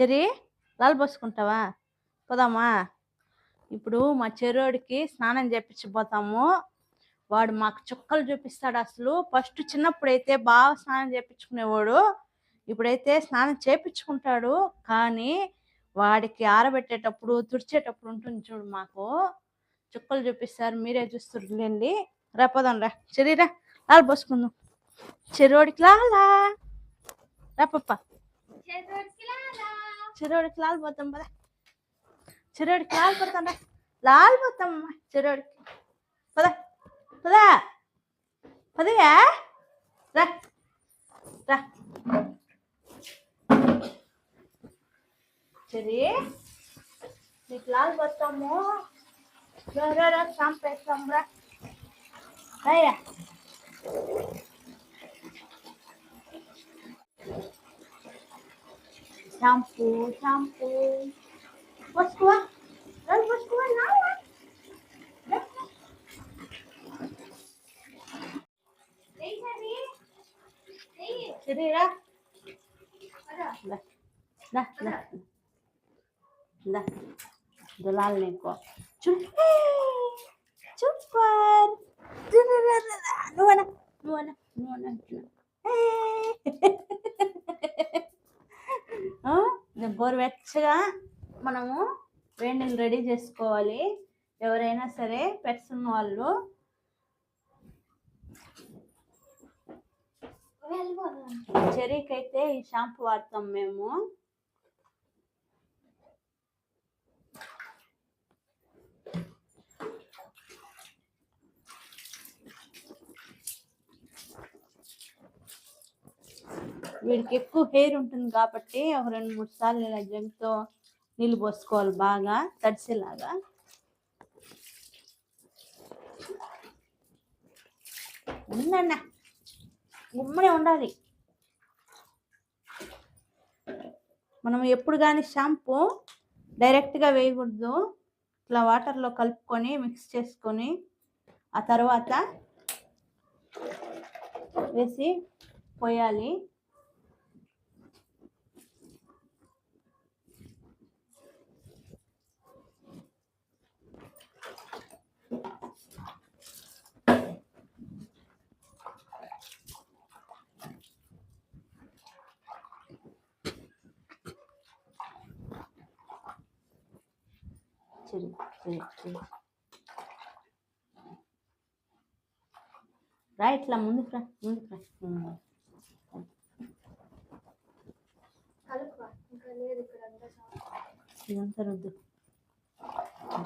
చెరి లాల్ పోసుకుంటావా? పోదామా? ఇప్పుడు మా చెరోడికి స్నానం చేపించబోతాము. వాడు మాకు చుక్కలు చూపిస్తాడు అసలు. ఫస్ట్ చిన్నప్పుడు అయితే బాగా స్నానం చేపించుకునేవాడు. ఇప్పుడైతే స్నానం చేపించుకుంటాడు. కానీ వాడికి ఆరబెట్టేటప్పుడు తుడిచేటప్పుడు ఉంటుంది చూడు మాకు. చుక్కలు చూపిస్తారు. మీరే చూస్తుండీ రా పోదాం రా. చెరీరా లాల్ పోసుకుందాం. చెరోడికి లాలా. రా పప్ప చెరోడికి లాల్ పోతాం పదా. చెరోడికి లాల్ పోతాం రా. లాల్ పోతాం అమ్మా పద. పదా. పదయా రా. రా. సరే నీకు లాల్ పోతాము. రా రా రా చంపేస్తాం రా రాయా షాంపూ షాంపూ పోసుకోవా లాల్ పోసుకోవా లాల్ రా. చెరి రా దా దా దా దా దులాల్ నీకు చుప్పే సూపర్ నువ్వనా నువ్వనా నువ్వనా గోరువెచ్చగా మనము వేడిని రెడీ చేసుకోవాలి. ఎవరైనా సరే పెట్స్ ఉన్న వాళ్ళు. చెరీకి అయితే ఈ షాంపూ వాడతాం మేము. వీడికి ఎక్కువ హెయిర్ ఉంటుంది కాబట్టి ఒక రెండు మూడు సార్లు ఇలా జగ్తో నీళ్ళు పోసుకోవాలి బాగా తడిసేలాగా. ఉందన్న. గుమ్మనే ఉండాలి. మనం ఎప్పుడు కానీ షాంపూ డైరెక్ట్గా వేయకూడదు. ఇట్లా వాటర్లో కలుపుకొని మిక్స్ చేసుకొని ఆ తర్వాత వేసి పోయాలి. రా ఇట్లా ముందుకు రా ముందుకు రా. ఇదంతా రుద్దు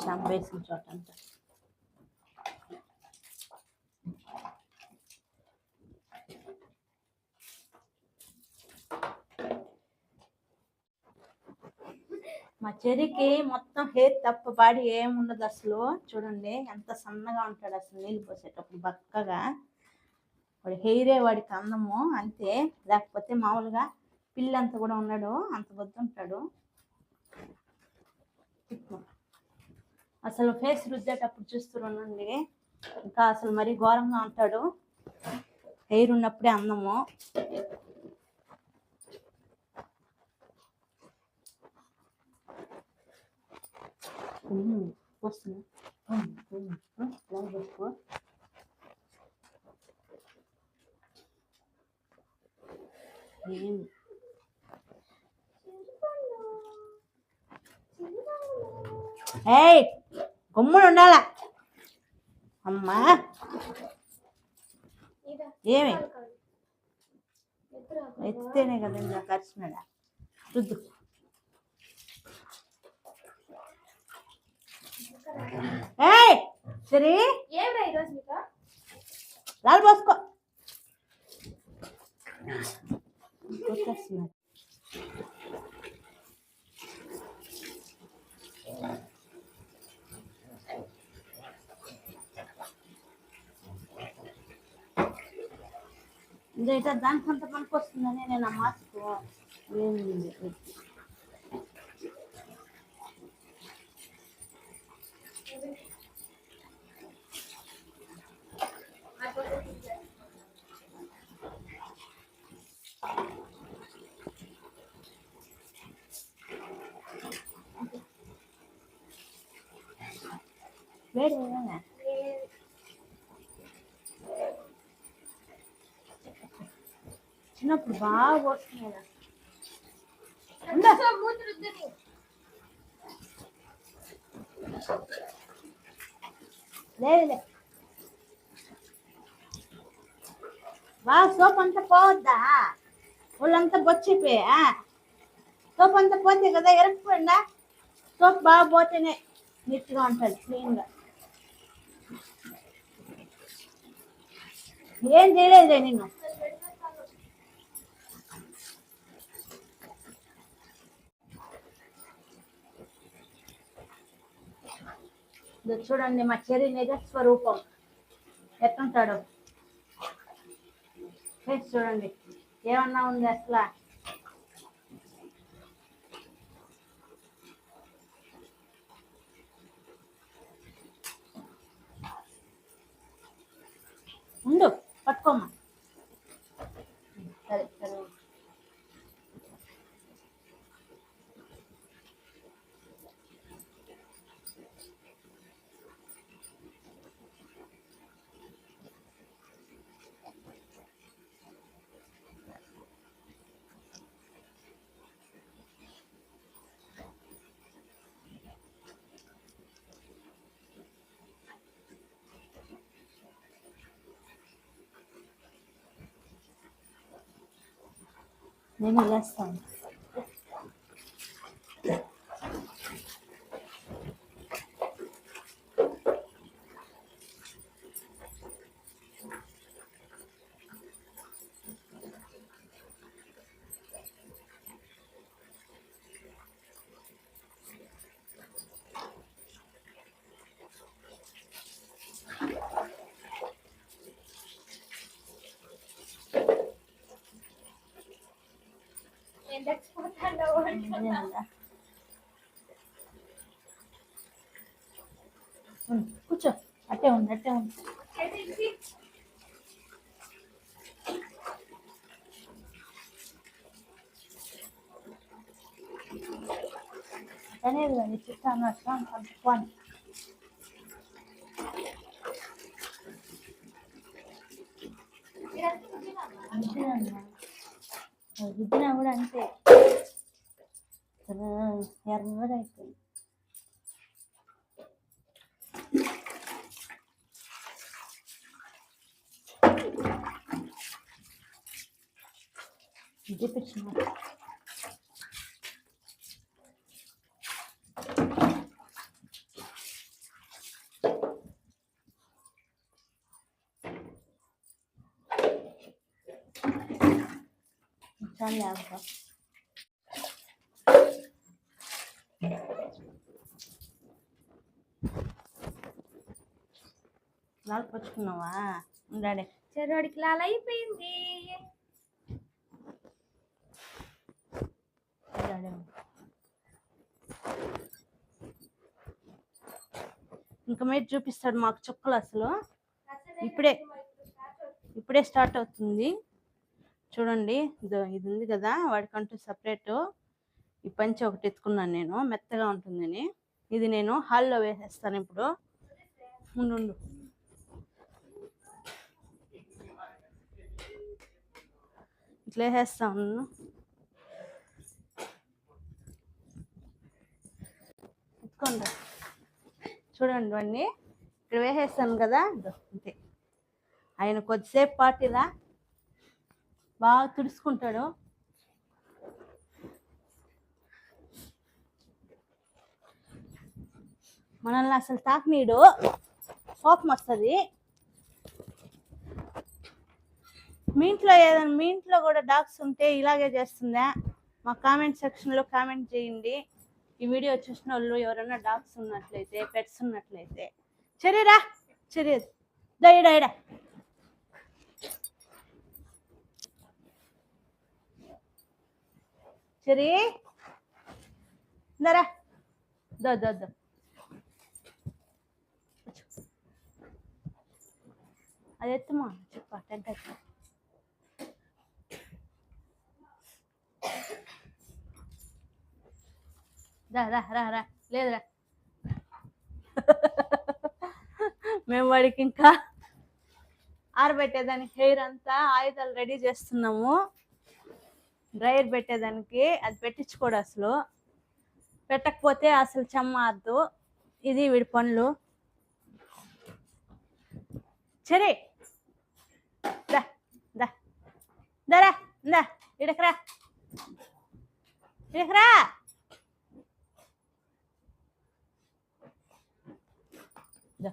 షాంపూ వేసిన చోట అంతా మా చెరికి మొత్తం హెయిర్ తప్ప బాడీ ఏముండదు అసలు. చూడండి ఎంత సన్నగా ఉంటాడు అసలు నీళ్ళు పోసేటప్పుడు బక్కగా. వాడి హెయిరే వాడికి అందము అంతే. లేకపోతే మామూలుగా పిల్లంత కూడా ఉన్నాడు అంత బొద్దుంటాడు అసలు ఫేస్ రుద్దేటప్పుడు చూస్తూ ఇంకా అసలు మరీ ఘోరంగా ఉంటాడు. హెయిర్ ఉన్నప్పుడే అందము వస్తున్నా ఇలా చేసుకో. ఏం ఏయ్ గమ్మున ఉండాల? అమ్మా. ఏమి? ఎత్తితేనే కదా ఇలా కరిచినాడా రుద్దు. ఏయ్ సరే లాల్ పోసుకో. ఇదైతే దానికి కొంత పనికి వస్తుందని నేను ఆ మాస్క్ ఏంది వేడి ఏదైనా చిన్నప్పుడు బాగా పోస్తున్నాయి లేదులే బాగా సోప్ అంతా పోవద్దా ఒళ్ళంతా బొచ్చిపోయా సోప్ అంతా పోతే కదా ఎరకపోయిందా సోప్ బాగా పోతేనే నీట్గా ఉంటుంది క్లీన్గా ఏం చేయలేదులే నిన్ను. చూడండి మా చెరి నిజ స్వరూపం. ఎట్లుంటాడు. చూడండి. ఏమన్నా ఉంది అసలు ఉండు పట్టుకోమ్మా సరే సరే నేను వెళ్ళేస్తాను నేనేనా? ఉండు, కూర్చో. అట్టే ఉంది అట్టే ఉంది అనేది కానీ చిత్తాను అట్లా కలుపుకొని అంతేనమ్మా రుద్దినా కూడా అంతే. అసలు ఎర్రగా అయిపోయింది ఇది పిచ్చిన చాలా లేకపోతే లాల్ పచ్చుకున్నావా ఉండాడే చెరువాడికి లాల్ అయిపోయింది. ఇంకా మీరు చూపిస్తాడు మాకు చుక్కలు అసలు. ఇప్పుడే ఇప్పుడే స్టార్ట్ అవుతుంది. చూడండి ఇది ఉంది కదా వాడికంటూ సపరేటు. ఈ పంచి ఒకటి ఎత్తుకున్నాను నేను మెత్తగా ఉంటుందని. ఇది నేను హాల్లో వేసేస్తాను ఇప్పుడు. ఉండు ఉండు. ఇట్లా వేసేస్తాను ఎత్తుకోండి. చూడండి అండి ఇక్కడ వేసేస్తాను కదా. అంతే. ఆయన కొద్దిసేపు పాటిలా బాగా తుడుచుకుంటాడు. మనల్ని అసలు తాకనీడు కోపం వస్తుంది. మీ ఇంట్లో ఏదైనా మీ ఇంట్లో కూడా డాగ్స్ ఉంటే ఇలాగే చేస్తుందా? మా కామెంట్ సెక్షన్లో కామెంట్ చేయండి. ఈ వీడియో చూసిన వాళ్ళు ఎవరైనా డాగ్స్ ఉన్నట్లయితే పెట్స్ ఉన్నట్లయితే. చర్యరా? చర్య. దయడా ఇడా ఇందరా? దో దో దో. అది ఎత్తుమా చెప్ప టెంట్ ఎత్తు రా రా రా రా. లేదురా మేము వాడికి ఇంకా ఆరబెట్టేదానికి హెయిర్ అంతా ఆయుధాలు రెడీ చేస్తున్నాము. డ్రైయర్ పెట్టేదానికి అది పెట్టించుకోడు అసలు. పెట్టకపోతే అసలు చెమ్మాద్దు. ఇది వీడి పనులు. సరే దా దరా దా ఇడకరా ఇడకరా దా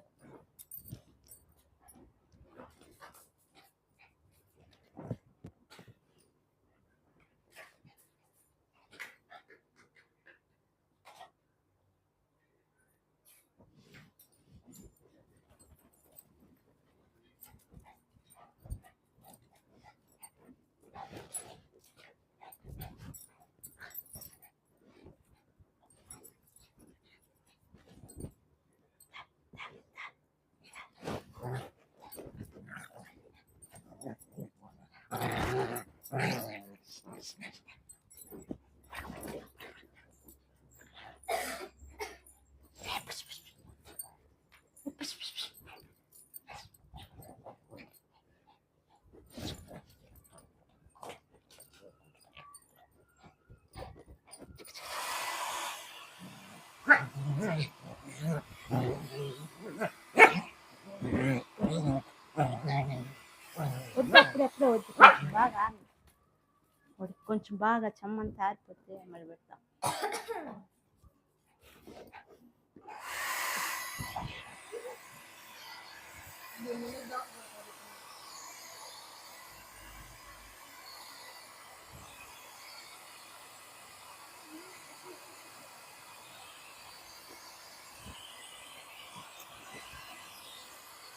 వద్దు అప్పుడెప్పుడే వద్దు కొంచెం బాగా కొంచెం బాగా చెమ్మంతా తారిపోతే మరి పెడతాం.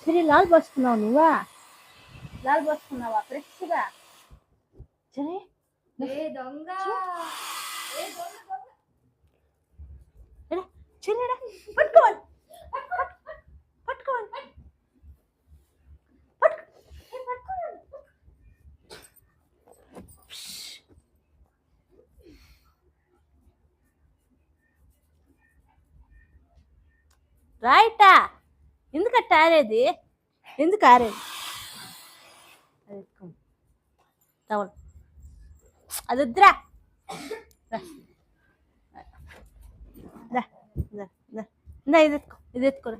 సరే లాల్ పోసుకున్నావు నువ్వా? లాల్ పోసుకున్నావా ఫ్రెష్గా? సరే చెల్లెడా పట్టుకోవాలి. పట్టుకోవాలి. పట్టుకో. రైటా ఎందుకట్ట ఆరేది? ఎందుకు ఆరేది. టవల్ అది వద్దురా. ఇందా ఎత్తుకో ఇది ఎత్తుకోరా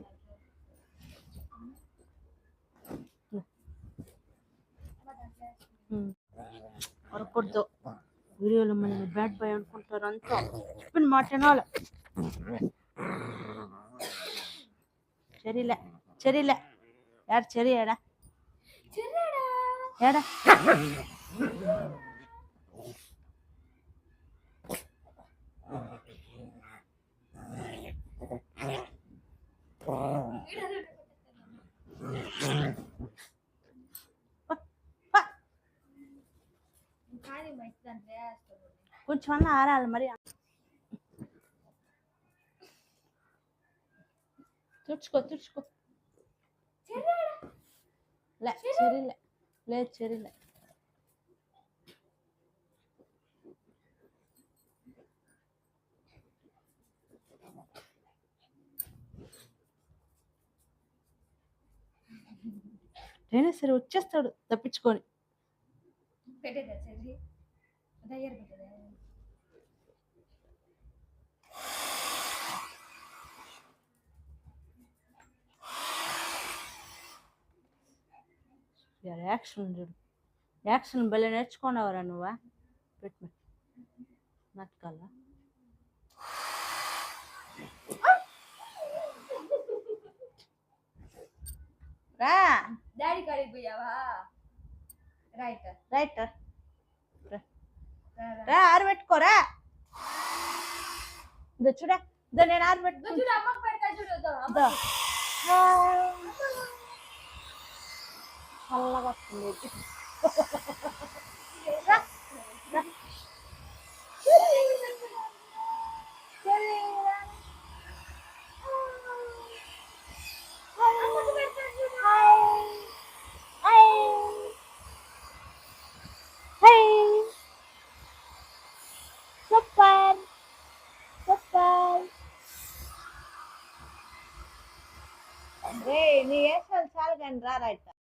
కొరకూడదు వీడియోలో మన బ్యాడ్ బాయ్ అనుకుంటారు అంతా. చెప్పిన మాట వినాలి. చెరిలే చెరిలే యాడ చెరి ఏడా చిన్నడా ఏడా పా. కానీ మంచిదంటే కొంచెం అన్న ఆరాలి మరి తుడుచుకో తుడుచుకో. లే చెరిలే లేదు చెరిలే అయినా సరే వచ్చేస్తాడు తప్పించుకొని. పెట్టేదా చెర్రీ? దగ్గర పెట్టేదా? యాక్షన్ చూడు యాక్షన్ భలే నేర్చుకున్నావురా నువ్వా? పెట్టు నాటకాల రా. డాడీ కాడికి పోయావా? రైట్ రైట్ రా. రా ఆరబెట్టుకోరా ఇదో చూడా. నేను అమ్మకి పెడతా చూడు. అమ్మకి పెడతా. చూడు. selawat sendiri Hey, ini ya, selesai kan, Rara itu.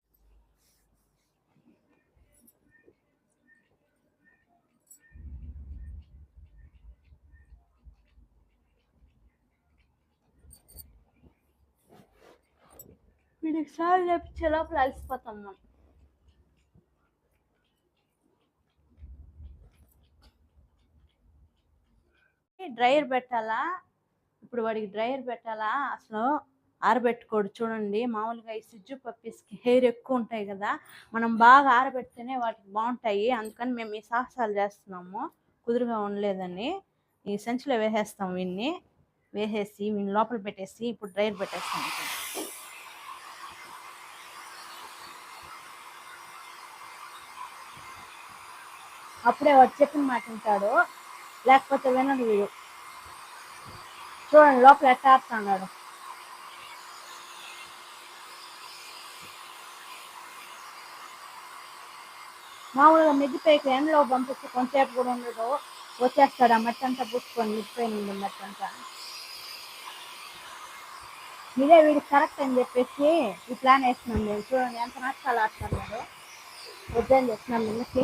వీడికి సార్ చెప్పించే లోపల అలసిపోతాం మనం డ్రైయర్ పెట్టాలా? ఇప్పుడు వాడికి డ్రైయర్ పెట్టాలా? అసలు ఆరబెట్టుకోడు. చూడండి మామూలుగా ఈ సిజ్జు పప్పీస్కి హెయిర్ ఎక్కువ ఉంటాయి కదా మనం బాగా ఆరబెడితేనే వాటికి బాగుంటాయి. అందుకని మేము ఈ సాహసాలు చేస్తున్నాము. కుదురుగా ఉండలేదని ఈ సంచిలో వేసేస్తాం వీన్ని. వేసేసి వీని లోపల పెట్టేసి ఇప్పుడు డ్రైయర్ పెట్టేస్తాం. అప్పుడే వాడు చెప్పిన మాట వింటాడు. లేకపోతే వినడు వీడు. చూడండి లోపల ఎట్లా ఆడుతున్నాడు మామూలుగా మిద్దిపైకి ఎండలో పంపిస్తే కొంతసేపు కూడా ఉండదు. వచ్చేస్తాడు ఆ మట్టి అంతా పూసుకొని మిద్దిపై మట్టి అంతా. ఇదే వీడికి కరెక్ట్ అని చెప్పేసి ఈ ప్లాన్ వేస్తున్నాం నేను చూడండి ఎంత నష్టాలు ఆడుతున్నాడు వద్దని చెప్తున్నాం నిన్నకి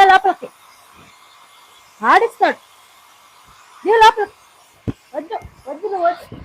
ఏ లోపలికి. ఆడిస్తాడు ఏ లోపలికి. వద్దు వద్దు నువ్వు వద్దు